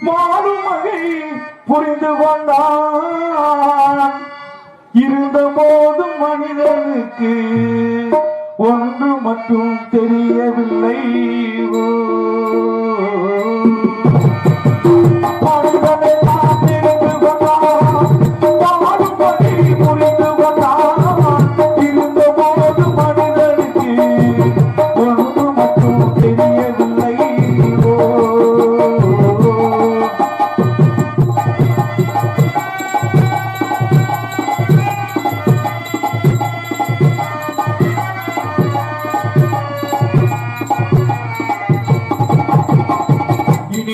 மாறுமகை புரிந்து கொண்டான். இருந்த போதும் மனிதனுக்கு ஒன்று மட்டும் தெரியவில்லை. ஓ.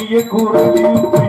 செய்யக்கூடாது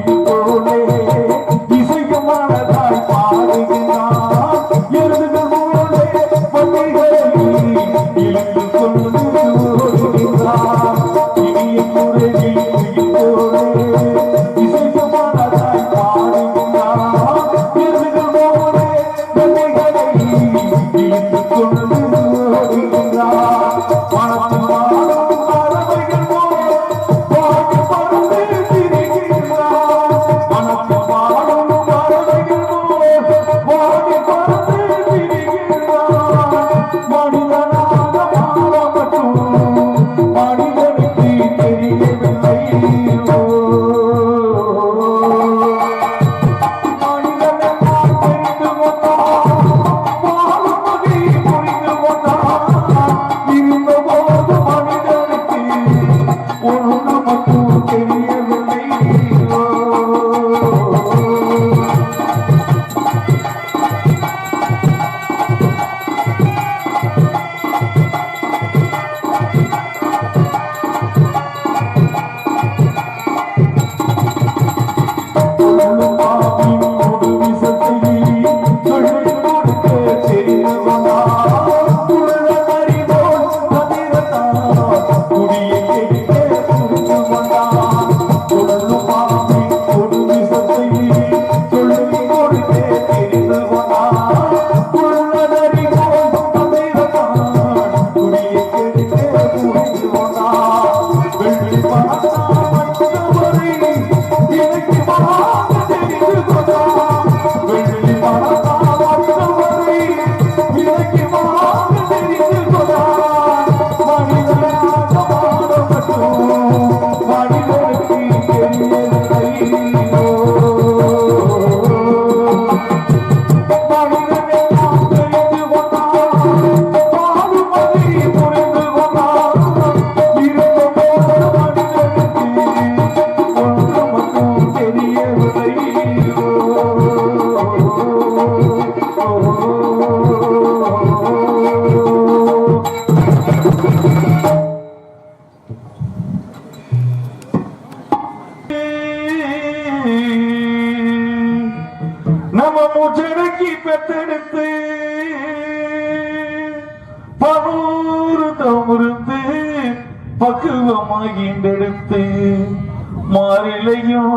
எடுத்து மாறிலையும்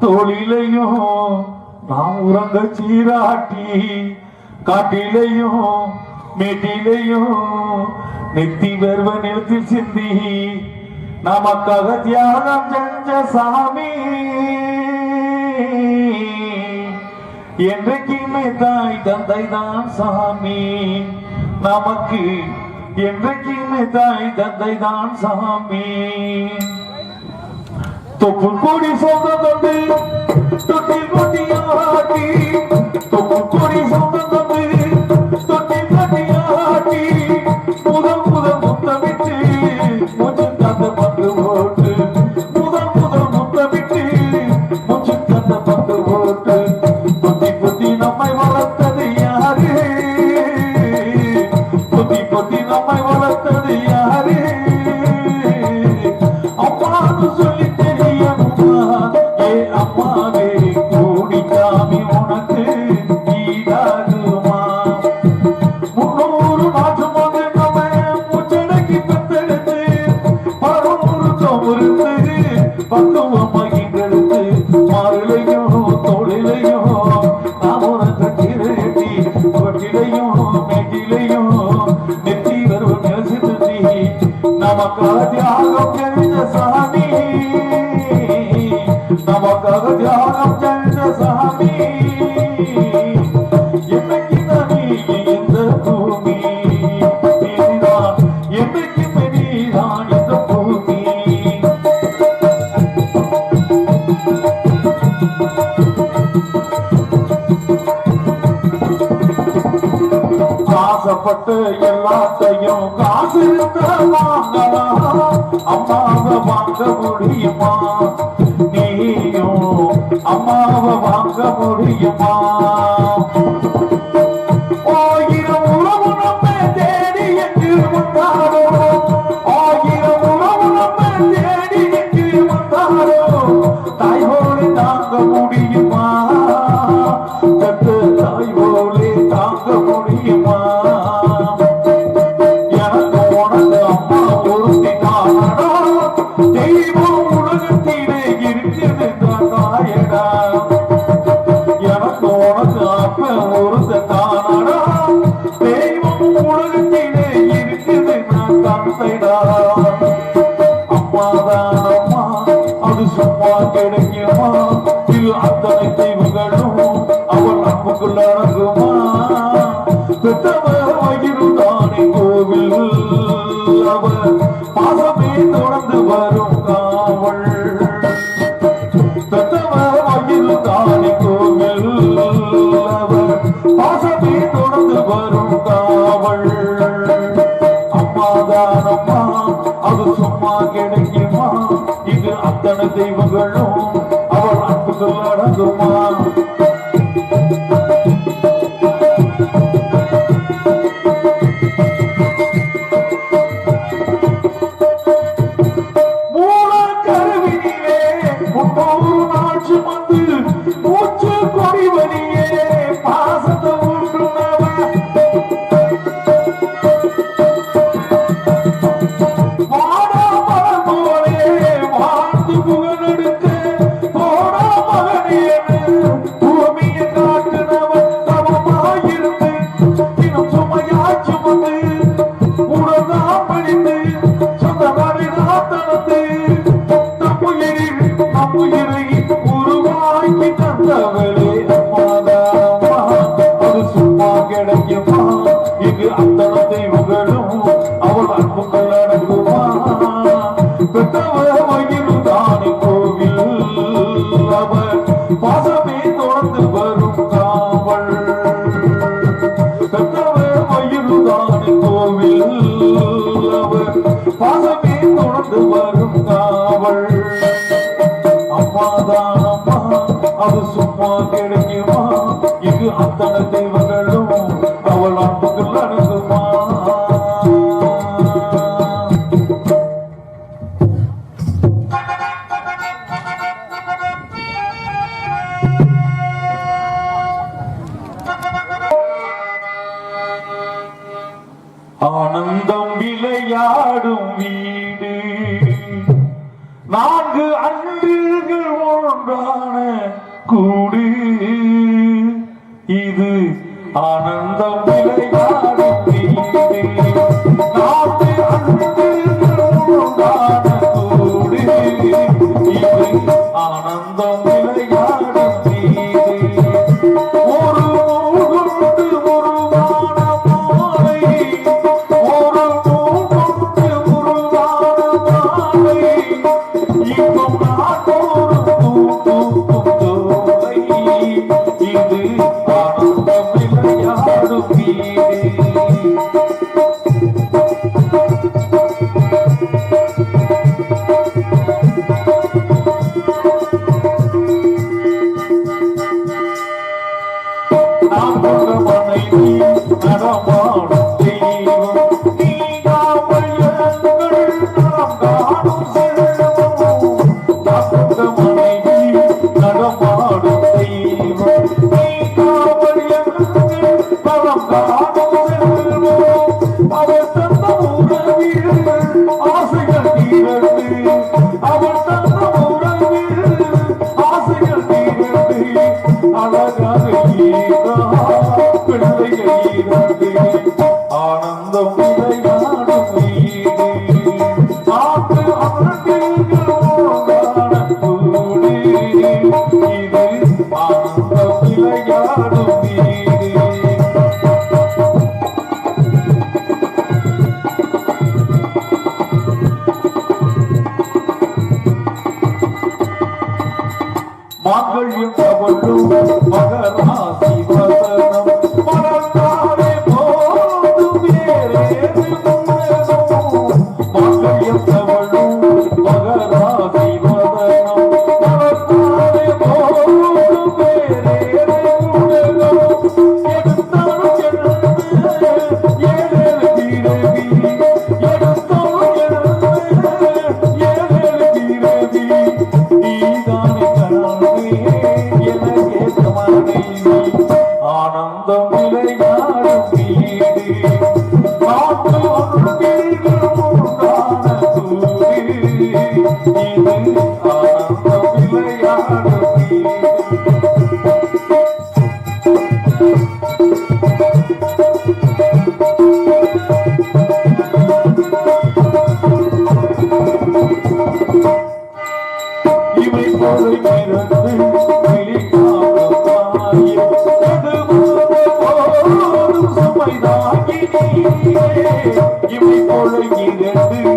தொழிலையும் நாம் உறங்க சீராட்டி காட்டிலையும் மேட்டிலையும் நெத்தி வெர்வ நிறுத்தி சிந்தி நமக்காக தியாகம் செஞ்ச சாமி. என்றைக்குமே தாய் தந்தை தான் சாமி. நமக்கு என்றைக்குமே தாய் தந்தை தான் சாமி. தொப்புள் கொடி சொந்த தொண்டு தொட்டில் கொடியாட்டி தொப்புள் கொடி சொந்த தொண்டு தொட்டில் கொடியாட்டி முதல் முதல் முத்தமே பட்டு எல்லாத்தையும் காசு வாங்கலாம். அம்மாவை வாங்க முடியுமா? நீயும் அம்மாவை வாங்க முடியுமா? you have to make me அம்மா. அது சும்மா கிடைக்குமா? இது அத்தனை தெய்வங்களும். அவள் அன்பு சொல்லாடுமா கிடைக்குமா இது அத்தனை Oh. இரண்டு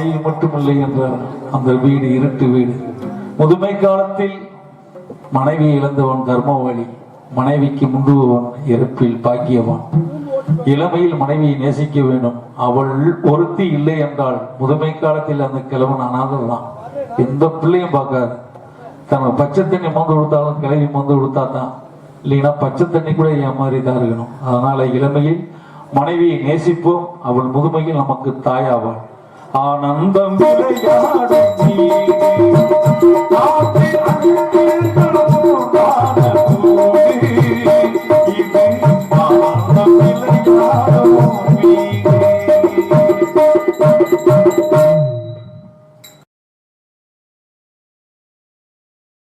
மனைவி மட்டுமில்லை என்றால் அந்த வீடு இருட்டு வீடு. முதுமை காலத்தில் மனைவி இழந்தவன் கர்மவாளி மனைவிக்கு முண்டுபவன் இறப்பில் பாக்கியவன். இளமையில் மனைவியை நேசிக்க வேண்டும். அவள் ஒருத்தி இல்லை என்றால் முதுமை காலத்தில் அந்த கிழவன் அனாதல் தான் எந்த பிள்ளையும் பார்க்காது. தனக்கு பச்சை தண்ணி மந்து கொடுத்தாலும் கிளவி மந்து கொடுத்தா தான். இல்லைன்னா பச்சை தண்ணி கூட ஏமாறி தான் இருக்கணும். அதனால இளமையில் மனைவியை நேசிப்போம். அவள் முதுமையில் நமக்கு தாயாவாள். ஆனந்தம் விளையாடும் காற்றில்